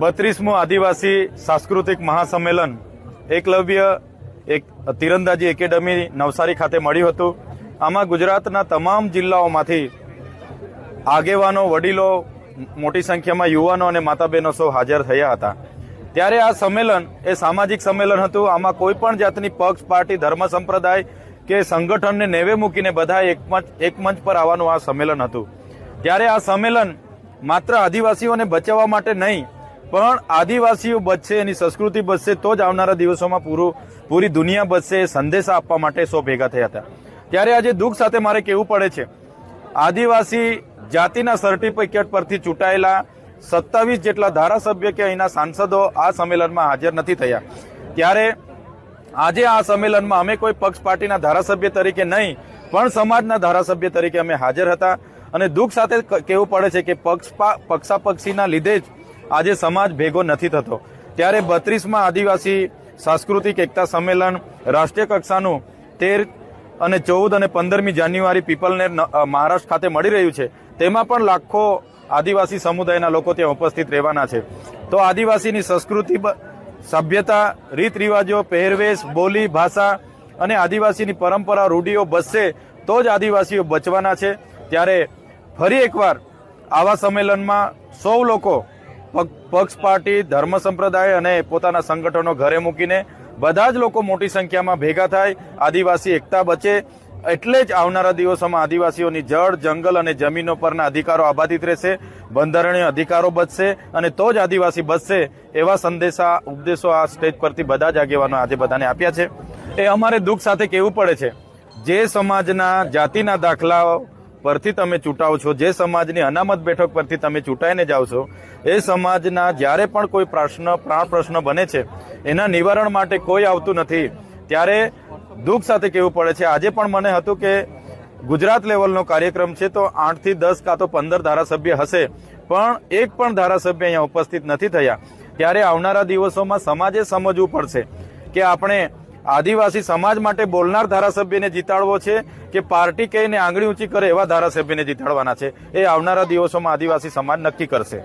બત્રીસમું આદિવાસી સાંસ્કૃતિક મહાસંમેલન એકલવ્ય એક તીરંદાજી એકેડમી નવસારી ખાતે મળ્યું હતું. આમાં ગુજરાતના તમામ જિલ્લાઓમાંથી આગેવાનો, વડીલો, મોટી સંખ્યામાં યુવાનો અને માતા બહેનો સૌ હાજર થયા હતા. ત્યારે આ સંમેલન એ સામાજિક સંમેલન હતું. આમાં કોઈ પણ જાતની પક્ષ, પાર્ટી, ધર્મ, સંપ્રદાય કે સંગઠનને નેવે મૂકીને બધા એક મંચ પર આવવાનું આ સંમેલન હતું. ત્યારે આ સંમેલન માત્ર આદિવાસીઓને બચાવવા માટે નહીં પણ આદિવાસીઓ બચશે, એની સંસ્કૃતિ બચશે, તો જ આવનારા દિવસોમાં પૂરું, પૂરી દુનિયા બચશે એ સંદેશા આપવા માટે સૌ ભેગા થયા હતા. ત્યારે આજે દુઃખ સાથે મારે કહેવું પડે છે, આદિવાસી જાતિના સર્ટિફિકેટ પરથી ચૂંટાયેલા સત્તાવીસ જેટલા ધારાસભ્ય કે અહીંના સાંસદો આ સંમેલનમાં હાજર નથી થયા. ત્યારે આજે આ સંમેલનમાં અમે કોઈ પક્ષ પાર્ટીના ધારાસભ્ય તરીકે નહીં, પણ સમાજના ધારાસભ્ય તરીકે અમે હાજર હતા. અને દુઃખ સાથે ક- કહેવું પડે છે કે પક્ષ પક્ષાપક્ષીના લીધે જ આજે સમાજ ભેગો નથી થતો. ત્યારે બત્રીસમાં આદિવાસી, સાંસ્કૃતિક એકતા સંમેલન, રાષ્ટ્રીય કક્ષાનું તેર અને ચૌદ અને પંદરમી જાન્યુઆરી પીપલને મહારાષ્ટ્ર ખાતે મળી રહ્યું છે. તેમાં પણ લાખો આદિવાસી સમુદાયના લોકો ત્યાં ઉપસ્થિત રહેવાના છે. તો આદિવાસીની સંસ્કૃતિ સભ્યતા રીત રિવાજો પહેરવેશ, બોલી, ભાષા અને આદિવાસીની પરંપરા, રૂઢિઓ બસશે તો જ આદિવાસીઓ બચવાના છે. ત્યારે ફરી એકવાર આવા સંમેલનમાં સૌ લોકો પક્ષ પાર્ટી, ધર્મ સંપ્રદાય અને પોતાના સંગઠનો ઘરે મૂકીને બધા જ લોકો મોટી સંખ્યામાં ભેગા થાય, આદિવાસી એકતા બચે, એટલે જ આવનારા દિવસોમાં આદિવાસીઓની જળ, જંગલ અને જમીનો પરના અધિકારો આબાદિત રહેશે, બંધારણીય અધિકારો બચશે અને તો જ આદિવાસી બચશે એવા સંદેશા, ઉપદેશો આ સ્ટેજ પરથી બધા જ આગેવાનો આજે બધાને આપ્યા છે. એ અમારે દુઃખ સાથે કહેવું પડે છે. જે સમાજના, જાતિના દાખલાઓ પરથી તમે ચૂંટાવો છો, જે સમાજની અનામત બેઠક પરથી તમે ચૂંટાઈને જાઓ છો, એ સમાજના જ્યારે પણ કોઈ પ્રશ્ન, પ્રાણ પ્રશ્ન બને છે, એના નિવારણ માટે કોઈ આવતું નથી. ત્યારે દુઃખ સાથે કહેવું પડે છે, આજે પણ મને હતું કે ગુજરાત લેવલનો કાર્યક્રમ છે તો આઠથી દસ કાં તો પંદર ધારાસભ્ય હશે, પણ એક પણ ધારાસભ્ય અહીંયા ઉપસ્થિત નથી થયા. ત્યારે આવનારા દિવસોમાં સમાજે સમજવું પડશે કે આપણે આદિવાસી સમાજ માટે બોલનાર ધારાસભ્યને જીતાડવો છે કે પાર્ટી કહીને આંગળી ઊંચી કરે એવા ધારાસભ્યને જીતાડવાના છે. એ આવનારા દિવસોમાં આદિવાસી સમાજ નક્કી કરશે.